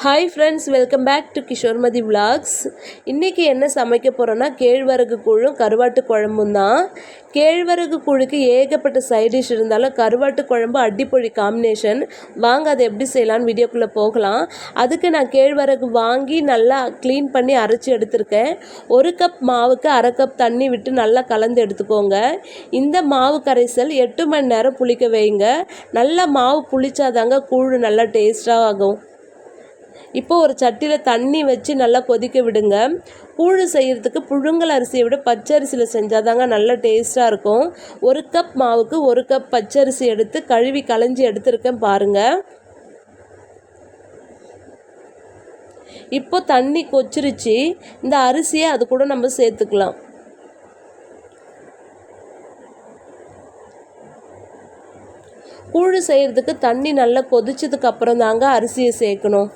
Hi friends welcome back to Kishormathi vlogs இன்றைக்கி என்ன சமைக்க போகிறோன்னா கேழ்வரகு கூழும் கருவாட்டு குழம்பும் தான். கேழ்வரகு கூழுக்கு ஏகப்பட்ட சைட் டிஷ் இருந்தாலும் கருவாட்டு குழம்பு அடிப்பொழி காம்பினேஷன் வாங்க அதை எப்படி செய்யலான்னு வீடியோக்குள்ளே போகலாம். அதுக்கு நான் கேழ்வரகு வாங்கி நல்லா க்ளீன் பண்ணி அரைச்சி எடுத்திருக்கேன். ஒரு கப் மாவுக்கு அரை கப் தண்ணி விட்டு நல்லா கலந்து எடுத்துக்கோங்க. இந்த மாவு கரைசல் எட்டு மணி நேரம் புளிக்க வைங்க. நல்லா மாவு புளிச்சாதாங்க கூழ் நல்லா டேஸ்ட்டாக ஆகும். இப்போ ஒரு சட்டியில் தண்ணி வச்சு நல்லா கொதிக்க விடுங்க. கூழ் செய்கிறதுக்கு புழுங்கல் அரிசியை விட பச்சரிசியில் செஞ்சால் தாங்க நல்ல டேஸ்ட்டாக இருக்கும். ஒரு கப் மாவுக்கு ஒரு கப் பச்சரிசி எடுத்து கழுவி களைஞ்சி எடுத்துருக்கேன் பாருங்கள் இப்போ தண்ணி கொச்சிருச்சு. இந்த அரிசியை அது கூட நம்ம சேர்த்துக்கலாம். கூழ் செய்கிறதுக்கு தண்ணி நல்லா கொதிச்சதுக்கு அப்புறம் தாங்க அரிசியை சேர்க்கணும்.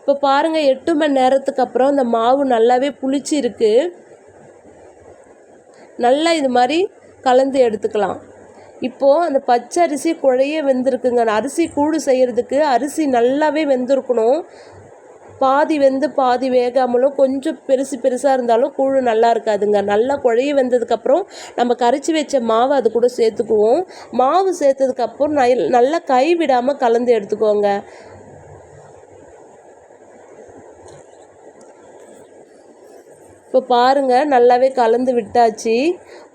இப்போ பாருங்கள் எட்டு மணி நேரத்துக்கு அப்புறம் இந்த மாவு நல்லாவே புளிச்சு இருக்குது நல்லா இது மாதிரி கலந்து எடுத்துக்கலாம். இப்போது அந்த பச்சை அரிசி குழைய வெந்திருக்குங்க. அரிசி கூடு செய்கிறதுக்கு அரிசி நல்லாவே வெந்திருக்கணும். பாதி வெந்து பாதி வேகாமலும் கொஞ்சம் பெருசு பெருசாக இருந்தாலும் கூழ் நல்லா இருக்காதுங்க. நல்லா குழைய வெந்ததுக்கப்புறம் நம்ம கரைச்சி வச்ச மாவு அது கூட சேர்த்துக்குவோம். மாவு சேர்த்ததுக்கப்புறம் நல்லா கை விடாமல் கலந்து எடுத்துக்கோங்க. இப்போ பாருங்கள் நல்லாவே கலந்து விட்டாச்சு.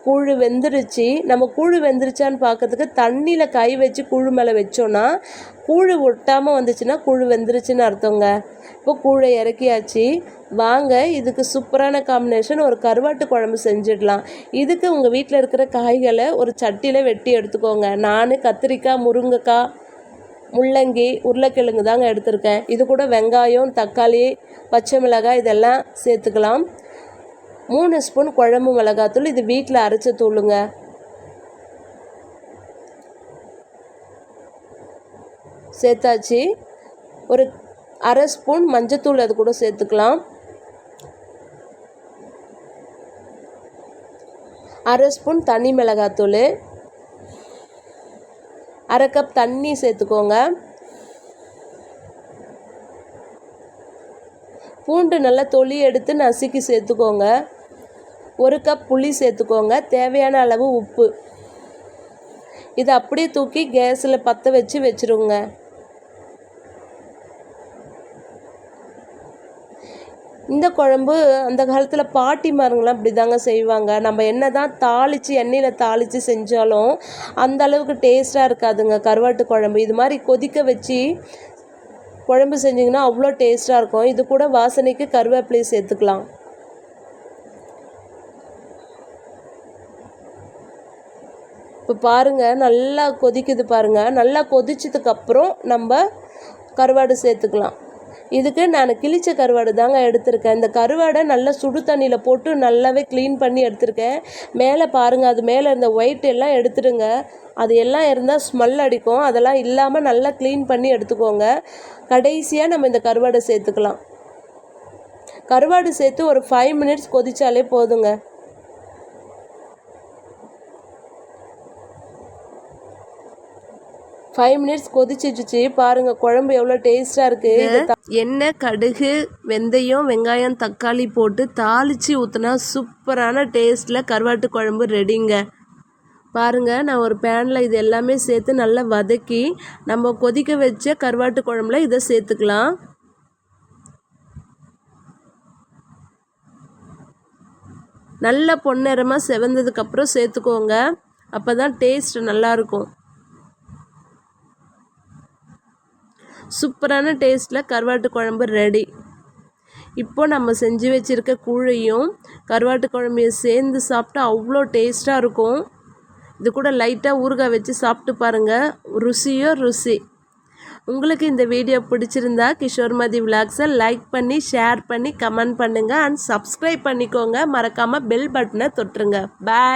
கூழ் வெந்துருச்சு. நம்ம கூழ் வெந்துருச்சான்னு பார்க்கறதுக்கு தண்ணியில் கை வச்சு கூழ் மேலே வச்சோன்னா கூழ் ஒட்டாமல் வந்துச்சுன்னா கூழ் வெந்துருச்சுன்னு அர்த்தங்க. இப்போ கூழை இறக்கியாச்சு. வாங்க இதுக்கு சூப்பரான காம்பினேஷன் ஒரு கருவாட்டு குழம்பு செஞ்சிடலாம். இதுக்கு உங்கள் வீட்டில் இருக்கிற காய்களை ஒரு சட்டியில் வெட்டி எடுத்துக்கோங்க. நான் கத்திரிக்காய் முருங்கைக்காய் முள்ளங்கி உருளைக்கிழங்கு தாங்க எடுத்திருக்கேன். இது கூட வெங்காயம் தக்காளி பச்சை மிளகாய் இதெல்லாம் சேர்த்துக்கலாம். மூணு ஸ்பூன் குழம்பு மிளகாத்தூள் இது வீட்டில் அரைச்ச தூளுங்க. சேர்த்தாச்சு. ஒரு அரை ஸ்பூன் மஞ்சத்தூள் அது கூட சேர்த்துக்கலாம். அரை ஸ்பூன் தனி மிளகாத்தூள். அரை கப் தண்ணி சேர்த்துக்கோங்க. பூண்டு நல்லா தொளி எடுத்து நசுக்கி சேர்த்துக்கோங்க. ஒரு கப் புளி சேர்த்துக்கோங்க. தேவையான அளவு உப்பு. இதை அப்படியே தூக்கி கேஸில் பற்ற வச்சு வச்சுருங்க. இந்த குழம்பு அந்த காலத்தில் பாட்டிமாருங்களாம் அப்படி தாங்க செய்வாங்க. நம்ம என்ன தான் தாளித்து எண்ணெயில் தாளித்து செஞ்சாலும் அந்த அளவுக்கு டேஸ்ட்டாக இருக்காதுங்க. கருவாட்டு குழம்பு. இது மாதிரி கொதிக்க வச்சு குழம்பு செஞ்சிங்கன்னா அவ்வளோ டேஸ்ட்டாக இருக்கும். இது கூட வாசனைக்கு கருவேப்பிலையை சேர்த்துக்கலாம். இப்போ பாருங்கள் நல்லா கொதிக்குது பாருங்கள் நல்லா கொதிச்சதுக்கப்புறம் நம்ம கருவாடு சேர்த்துக்கலாம். இதுக்கு நான் கிழிச்ச கருவாடு தாங்க எடுத்திருக்கேன். இந்த கருவாடை நல்லா சுடு தண்ணியில் போட்டு நல்லாவே க்ளீன் பண்ணி எடுத்திருக்கேன். மேலே பாருங்கள் அது மேலே இருந்த ஒயிட் எல்லாம் எடுத்துடுங்க. அது எல்லாம் இருந்தால் ஸ்மெல் அடிக்கும். அதெல்லாம் இல்லாமல் நல்லா க்ளீன் பண்ணி எடுத்துக்கோங்க. கடைசியாக நம்ம இந்த கருவாடை சேர்த்துக்கலாம். கருவாடு சேர்த்து ஒரு ஃபைவ் மினிட்ஸ் கொதிச்சாலே போதுங்க. ஃபைவ் மினிட்ஸ் கொதிச்சிச்சு பாருங்க குழம்பு எவ்வளோ டேஸ்ட்டாக இருக்குது எண்ணெய் கடுகு வெந்தயம் வெங்காயம் தக்காளி போட்டு தாளித்து ஊற்றினா சூப்பரான டேஸ்ட்டில் கருவாட்டு குழம்பு ரெடிங்க பாருங்கள் நான் ஒரு பேனில் இது எல்லாமே சேர்த்து நல்லா வதக்கி நம்ம கொதிக்க வச்ச கருவாட்டு குழம்புல இதை சேர்த்துக்கலாம். நல்ல பொன்னிறமாக செவந்ததுக்கப்புறம் சேர்த்துக்கோங்க. அப்போ தான் டேஸ்ட் நல்லாயிருக்கும் சூப்பரான டேஸ்ட்டில் கருவாட்டு குழம்பு ரெடி இப்போ நம்ம செஞ்சு வச்சுருக்க கூழையும் கருவாட்டு குழம்பையும் சேர்ந்து சாப்பிட்டா அவ்வளோ டேஸ்ட்டாக இருக்கும். இது கூட லைட்டாக ஊறுகாய் வச்சு சாப்பிட்டு பாருங்கள் ருசியோ ருசி. உங்களுக்கு இந்த வீடியோ பிடிச்சிருந்தா கிஷோர்மதி விலாக்ஸை லைக் பண்ணி ஷேர் பண்ணி கமெண்ட் பண்ணுங்கள் அண்ட் சப்ஸ்கிரைப் பண்ணிக்கோங்க. மறக்காமல் பெல் பட்டனை தொட்டுருங்க. பாய்